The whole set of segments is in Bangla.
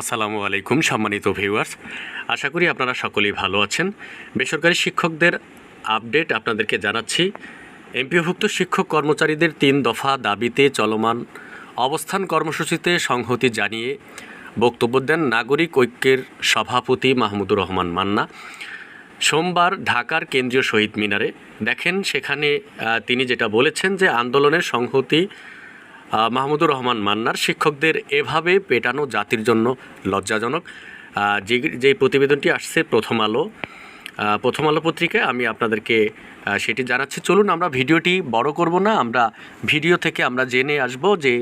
আসসালামু আলাইকুম, সম্মানিত ভিউয়ার্স আশা করি আপনারা সকলেই ভালো আছেন। বেসরকারি শিক্ষকদের আপডেট আপনাদেরকে জানাচ্ছি। এমপিওভুক্ত শিক্ষক কর্মচারীদের তিন দফা দাবিতে চলমান অবস্থান কর্মসূচিতে সংহতি জানিয়ে বক্তব্য দেন নাগরিক ঐক্যের সভাপতি মাহমুদুর রহমান মান্না। সোমবার ঢাকার কেন্দ্রীয় শহীদ মিনারে দেখেন, সেখানে তিনি যেটা বলেছেন যে আন্দোলনের সংহতি মাহমুদুর রহমান মান্নার শিক্ষকদের এভাবে পেটানো জাতির জন্য লজ্জাজনক। যে যে প্রতিবেদনটি আসছে প্রথম আলো প্রথম আলো পত্রিকায় আমি আপনাদেরকে সেটি জানাচ্ছি। চলুন আমরা ভিডিওটি বড় করব না, আমরা ভিডিও থেকে আমরা জেনে আসব যে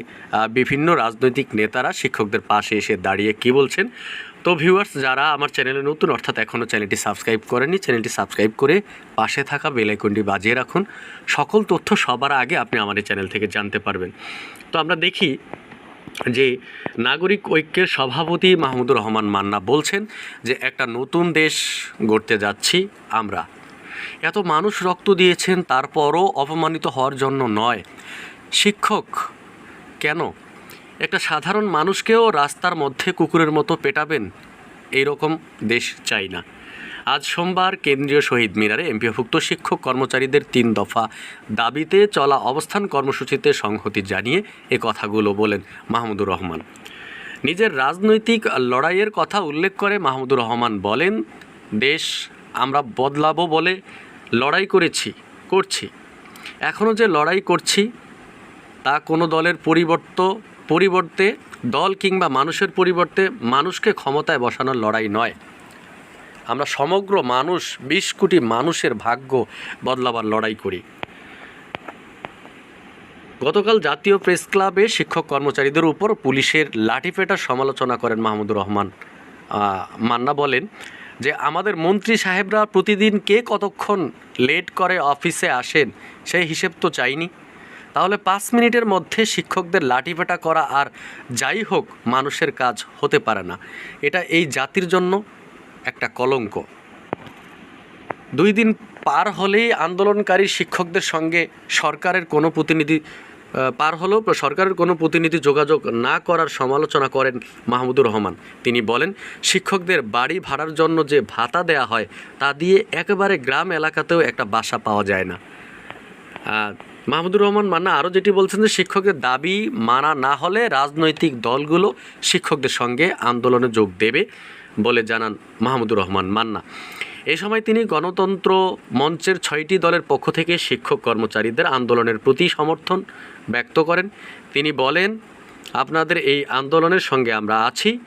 বিভিন্ন রাজনৈতিক নেতারা শিক্ষকদের পাশে এসে দাঁড়িয়ে কি বলছেন। তো ভিউয়ার্স যারা আমার চ্যানেলে নতুন, অর্থাৎ এখনও চ্যানেলটি সাবস্ক্রাইব করেনি চ্যানেলটি সাবস্ক্রাইব করে পাশে থাকা বেল আইকনটি বাজিয়ে রাখুন। সকল তথ্য সবার আগে আপনি আমার এই চ্যানেল থেকে জানতে পারবেন। তো আমরা দেখি যে নাগরিক ঐক্যের সভাপতি মাহমুদুর রহমান মান্না বলছেন যে, একটা নতুন দেশ গড়তে যাচ্ছি আমরা। এত মানুষ রক্ত দিয়েছেন, তারপরও অপমানিত হওয়ার জন্য নয়। শিক্ষক কেন একটা সাধারণ মানুষকেও রাস্তার মধ্যে কুকুরের মতো পেটাবেন? এইরকম দেশ চাই না। আজ সোমবার কেন্দ্রীয় শহীদ মিনারে এমপিওভুক্ত শিক্ষক কর্মচারীদের তিন দফা দাবিতে চলা অবস্থান কর্মসূচিতে সংহতি জানিয়ে এ কথাগুলো বলেন মাহমুদুর রহমান। নিজের রাজনৈতিক লড়াইয়ের কথা উল্লেখ করে মাহমুদুর রহমান বলেন, দেশ আমরা বদলাবো বলে লড়াই করেছি, করছি। এখনও যে লড়াই করছি, তা কোনো দলের পরিবর্ত পরিবর্তে, দল কিংবা মানুষের পরিবর্তে মানুষকে ক্ষমতায় বসানোর লড়াই নয়। আমরা সমগ্র মানুষ, বিশ কোটি মানুষের ভাগ্য বদলাবার লড়াই করি। গতকাল জাতীয় প্রেস ক্লাবে শিক্ষক কর্মচারীদের উপর পুলিশের লাঠিপেটার সমালোচনা করেন মাহমুদুর রহমান। মান্না বলেন যে, আমাদের মন্ত্রী সাহেবরা প্রতিদিন কে কতক্ষণ লেট করে অফিসে আসেন, সেই হিসেব তো চাইনি। তাহলে পাঁচ মিনিটের মধ্যে শিক্ষকদের লাঠিপেটা করা আর যাই হোক মানুষের কাজ হতে পারে না। এটা এই জাতির জন্য একটা কলঙ্ক। দুই দিন পার হলেই আন্দোলনকারী শিক্ষকদের সঙ্গে সরকারের কোনো প্রতিনিধি পার হলেও সরকারের কোনো প্রতিনিধি যোগাযোগ না করার সমালোচনা করেন মাহমুদুর রহমান। তিনি বলেন, শিক্ষকদের বাড়ি ভাড়ার জন্য যে ভাতা দেয়া হয়, তা দিয়ে একেবারে গ্রাম এলাকাতেও একটা বাসা পাওয়া যায় না। মাহমুদুর রহমান মান্না আরও যেটি বলছেন যে শিক্ষকের দাবি মানা না হলে রাজনৈতিক দলগুলো শিক্ষকদের সঙ্গে আন্দোলনে যোগ দেবে বলে জানান মাহমুদুর রহমান মান্না। এ সময় তিনি গণতন্ত্র মঞ্চের ছয়টি দলের পক্ষ থেকে শিক্ষক কর্মচারীদের আন্দোলনের প্রতি সমর্থন ব্যক্ত করেন। তিনি বলেন, আপনাদের এই আন্দোলনের সঙ্গে আমরা আছি।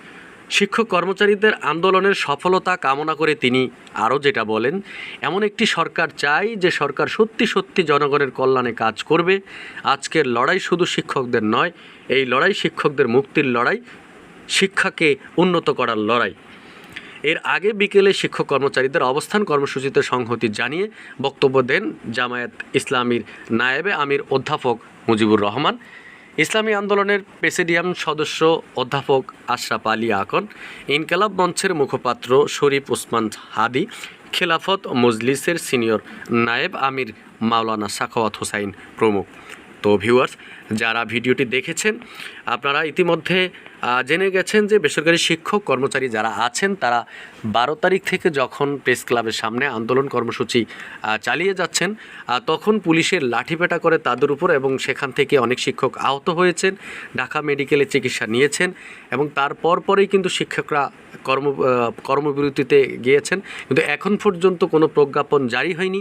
শিক্ষক কর্মচারীদের আন্দোলনের সফলতা কামনা করে তিনি আরও যেটা বলেন, এমন একটি সরকার চাই যে সরকার সত্যি সত্যি জনগণের কল্যাণে কাজ করবে। আজকের লড়াই শুধু শিক্ষকদের নয়, এই লড়াই শিক্ষকদের মুক্তির লড়াই, শিক্ষাকে উন্নত করার লড়াই। এর আগে বিকেলে শিক্ষক কর্মচারীদের অবস্থান কর্মসূচিতে সংহতি জানিয়ে বক্তব্য দেন জামায়াত ইসলামীর নায়েবে আমির অধ্যাপক মুজিবুর রহমান। ইসলামী আন্দোলনের প্রেসিডিয়াম সদস্য অধ্যাপক আশরাফ আলী আকন, ইনকালাব মঞ্চের মুখপাত্র শরীফ উসমান হাদি, খেলাফত মজলিসের সিনিয়র নায়েব আমির মাওলানা সাখাওয়াত হোসাইন প্রমুখ। তো ভিউয়ার্স যারা ভিডিওটি দেখেছেন, আপনারা ইতিমধ্যে জেনে গেছেন যে বেসরকারি শিক্ষক কর্মচারী যারা আছেন, তারা বারো তারিখ থেকে যখন প্রেস ক্লাবের সামনে আন্দোলন কর্মসূচি চালিয়ে যাচ্ছেন তখন পুলিশের লাঠিপেটা করে তাদের উপর এবং সেখান থেকে অনেক শিক্ষক আহত হয়েছেন, ঢাকা মেডিকেলে চিকিৎসা নিয়েছেন এবং তারপর পরেই কিন্তু শিক্ষকরা কর্ম কর্মবিরতিতে গিয়েছেন। কিন্তু এখন পর্যন্ত কোনো প্রজ্ঞাপন জারি হয়নি।